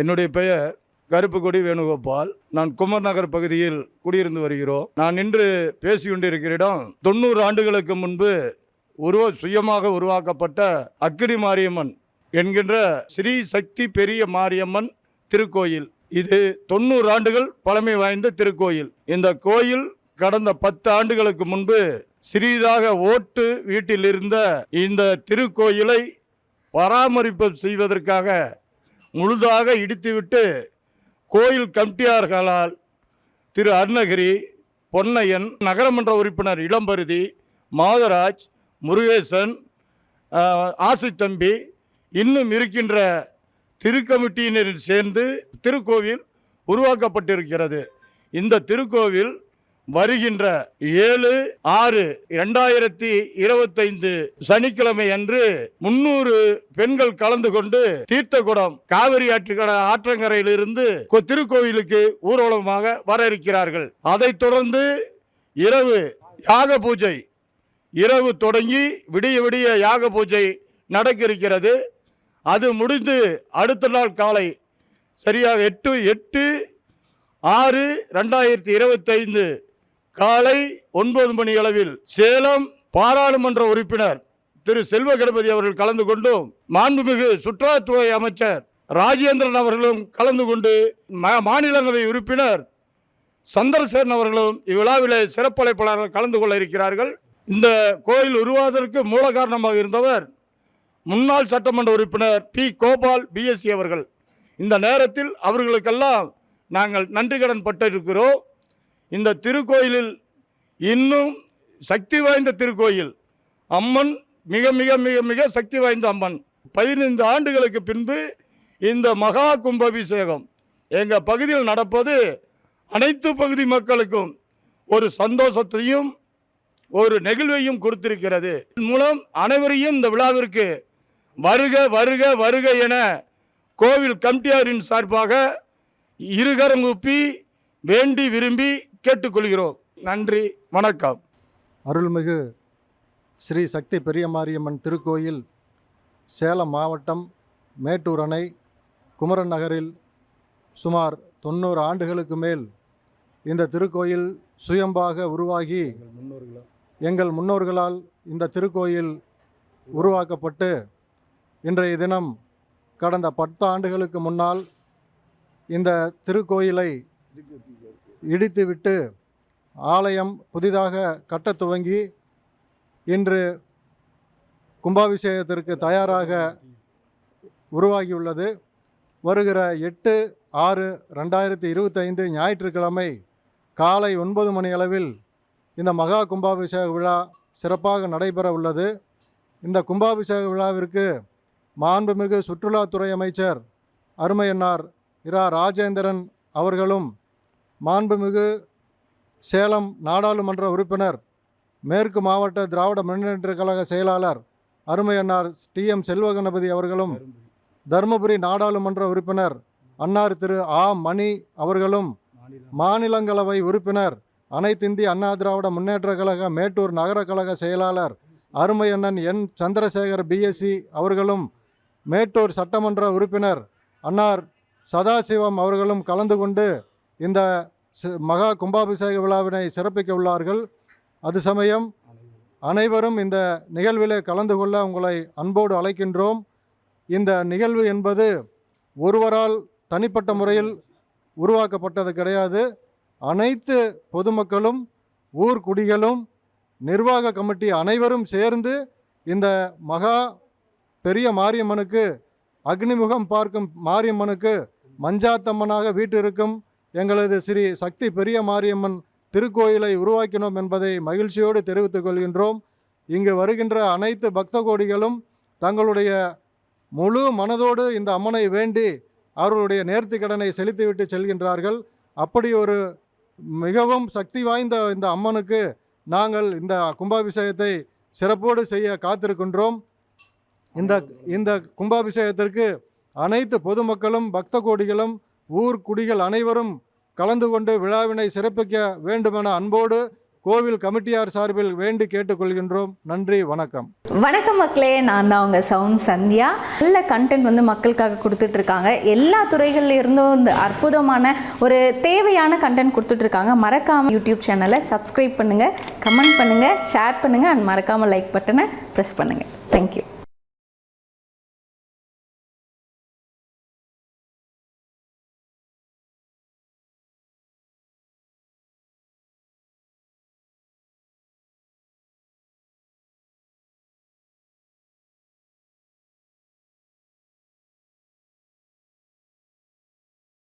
என்னுடைய பெயர் கருப்புக்கொடி வேணுகோபால். நான் குமர் நகர் பகுதியில் குடியிருந்து வருகிறோம். நான் இன்று பேசிக்கொண்டிருக்கிற இடம் தொண்ணூறு ஆண்டுகளுக்கு முன்பு உருவ சுயமாக உருவாக்கப்பட்ட அக்ரி மாரியம்மன் என்கின்ற ஸ்ரீ சக்தி பெரிய மாரியம்மன் திருக்கோயில். இது தொண்ணூறு ஆண்டுகள் பழமை வாய்ந்த திருக்கோயில். இந்த கோயில் கடந்த பத்து ஆண்டுகளுக்கு முன்பு சிறிதாக ஓட்டு வீட்டில் இருந்த இந்த திருக்கோயிலை பராமரிப்பு செய்வதற்காக முழுதாக இடித்துவிட்டு கோயில் கமிட்டியார்களால் திரு அருணகிரி பொன்னையன் நகரமன்ற உறுப்பினர் இளம்பருதி மாதராஜ் முருகேசன் ஆசித்தம்பி இன்னும் இருக்கின்ற திருக்கமிட்டியினரில் சேர்ந்து திருக்கோவில் உருவாக்கப்பட்டிருக்கிறது. இந்த திருக்கோவில் வருகின்ற ஏழு ஆறு இரண்டாயிரத்தி இருபத்தைந்து சனிக்கிழமை அன்று முன்னூறு பெண்கள் கலந்து கொண்டு தீர்த்தகுடம் காவிரி ஆற்றுக்கட ஆற்றங்கரையிலிருந்து திருக்கோவிலுக்கு ஊர்வலமாக வர இருக்கிறார்கள் அதைத் தொடர்ந்து இரவு யாக பூஜை இரவு தொடங்கி விடிய விடிய யாக பூஜை நடக்க இருக்கிறது அது முடிந்து அடுத்த நாள் காலை சரியாக எட்டு எட்டு ஆறு ரெண்டாயிரத்தி இருபத்தைந்து காலை ஒன்பது மணி அளவில் சேலம் பாராளுமன்ற உறுப்பினர் திரு செல்வ கணபதி அவர்கள் கலந்து கொண்டும் மாண்புமிகு சுற்றுலாத்துறை அமைச்சர் ராஜேந்திரன் அவர்களும் கலந்து கொண்டு மா- மாநிலங்களவை உறுப்பினர் சந்திரசேகரன் அவர்களும் இவ்விழாவிலே சிறப்பழைப்பாளர்கள் கலந்து கொள்ள இருக்கிறார்கள். இந்த கோயில் உருவாவதற்கு மூல காரணமாக இருந்தவர் முன்னாள் சட்டமன்ற உறுப்பினர் பி. கோபால் பிஎஸ்சி அவர்கள். இந்த நேரத்தில் அவர்களுக்கெல்லாம் நாங்கள் நன்றி கடன் பட்டிருக்கிறோம். இந்த திருக்கோயிலில் இன்னும் சக்தி வாய்ந்த திருக்கோயில். அம்மன் மிக மிக மிக மிக சக்தி வாய்ந்த அம்மன். பதினைந்து ஆண்டுகளுக்கு பின்பு இந்த மகா கும்பாபிஷேகம் எங்கள் பகுதியில் நடப்பது அனைத்து பகுதி மக்களுக்கும் ஒரு சந்தோஷத்தையும் ஒரு நெகிழ்வையும் கொடுத்திருக்கிறது. இதன் மூலம் அனைவரையும் இந்த விழாவிற்கு வருக வருக வருக என கோவில் கமிட்டியாரின் சார்பாக இருகரங்குப்பி வேண்டி விரும்பி கேட்டுக்கொள்கிறோம். நன்றி வணக்கம். அருள்மிகு ஸ்ரீ சக்தி பெரியமாரியம்மன் திருக்கோயில் சேலம் மாவட்டம் மேட்டூர் அணை குமரன் நகரில் சுமார் தொண்ணூறு ஆண்டுகளுக்கு மேல் இந்த திருக்கோயில் சுயம்பாக உருவாகி எங்கள் முன்னோர்களால் இந்த திருக்கோயில் உருவாக்கப்பட்டு இன்றைய தினம் கடந்த பத்து ஆண்டுகளுக்கு முன்னால் இந்த திருக்கோயிலை இடித்துவிட்டு ஆலயம் புதிதாக கட்டத் துவங்கி இன்று கும்பாபிஷேகத்திற்கு தயாராக உருவாகியுள்ளது. வருகிற எட்டு ஆறு ரெண்டாயிரத்தி இருபத்தைந்து ஞாயிற்றுக்கிழமை காலை ஒன்பது மணி அளவில் இந்த மகா கும்பாபிஷேக விழா சிறப்பாக நடைபெற உள்ளது. இந்த கும்பாபிஷேக விழாவிற்கு மாண்புமிகு சுற்றுலாத்துறை அமைச்சர் அருமையன்னார் இரா. ராஜேந்திரன் அவர்களும் மாண்புமிகு சேலம் நாடாளுமன்ற உறுப்பினர் மேற்கு மாவட்ட திராவிட முன்னேற்ற கழக செயலாளர் அருமையன்னார் டி. எம். செல்வகணபதி அவர்களும் தருமபுரி நாடாளுமன்ற உறுப்பினர் அன்னார் திரு. ஆ. மணி அவர்களும் மாநிலங்களவை உறுப்பினர் அனைத்திந்திய அண்ணா திராவிட முன்னேற்ற கழக மேட்டூர் நகர கழக செயலாளர் அருமையண்ணன் என். சந்திரசேகர் பிஎஸ்சி அவர்களும் மேட்டூர் சட்டமன்ற உறுப்பினர் அன்னார் சதாசிவம் அவர்களும் கலந்து கொண்டு இந்த மகா கும்பாபிஷேக விழாவினை சிறப்பிக்க உள்ளார்கள். அது சமயம் அனைவரும் இந்த நிகழ்விலே கலந்து கொள்ள உங்களை அன்போடு அழைக்கின்றோம். இந்த நிகழ்வு என்பது ஒருவரால் தனிப்பட்ட முறையில் உருவாக்கப்பட்டது கிடையாது. அனைத்து பொதுமக்களும் ஊர்குடிகளும் நிர்வாக கமிட்டி அனைவரும் சேர்ந்து இந்த மகா பெரிய மாரியம்மனுக்கு அக்னிமுகம் பார்க்கும் மாரியம்மனுக்கு மஞ்சாத்தம்மனாக வீட்டிருக்கும் எங்களது ஸ்ரீ சக்தி பெரிய மாரியம்மன் திருக்கோயிலை உருவாக்கினோம் என்பதை மகிழ்ச்சியோடு தெரிவித்துக் கொள்கின்றோம். இங்கு வருகின்ற அனைத்து பக்த கோடிகளும் தங்களுடைய முழு மனதோடு இந்த அம்மனை வேண்டி அவர்களுடைய நேர்த்தி கடனை செலுத்திவிட்டு செல்கின்றார்கள். அப்படி ஒரு மிகவும் சக்தி வாய்ந்த இந்த அம்மனுக்கு நாங்கள் இந்த கும்பாபிஷேகத்தை சிறப்போடு செய்ய காத்திருக்கின்றோம். இந்த இந்த கும்பாபிஷேகத்திற்கு அனைத்து பொதுமக்களும் பக்த கோடிகளும் ஊர் குடிகள் அனைவரும் கலந்து கொண்டு விழாவினை சிறப்பிக்க வேண்டுமென அன்போடு கோவில் கமிட்டியார் சார்பில் வேண்டி கேட்டுக்கொள்கின்றோம். நன்றி வணக்கம். வணக்கம் மக்களே நான் தான் உங்கள் சவுண்ட் சந்தியா. நல்ல கண்டென்ட் வந்து மக்களுக்காக கொடுத்துட்டு இருக்காங்க எல்லா துறைகள்ல இருந்தும் இந்த அற்புதமான ஒரு தேவையான கண்டென்ட் கொடுத்துட்டு இருக்காங்க மறக்காம யூடியூப் சேனலை சப்ஸ்கிரைப் பண்ணுங்க கமெண்ட் பண்ணுங்க ஷேர் பண்ணுங்க அண்ட் மறக்காம லைக் பட்டனை ப்ரெஸ் பண்ணுங்க. தேங்க்யூ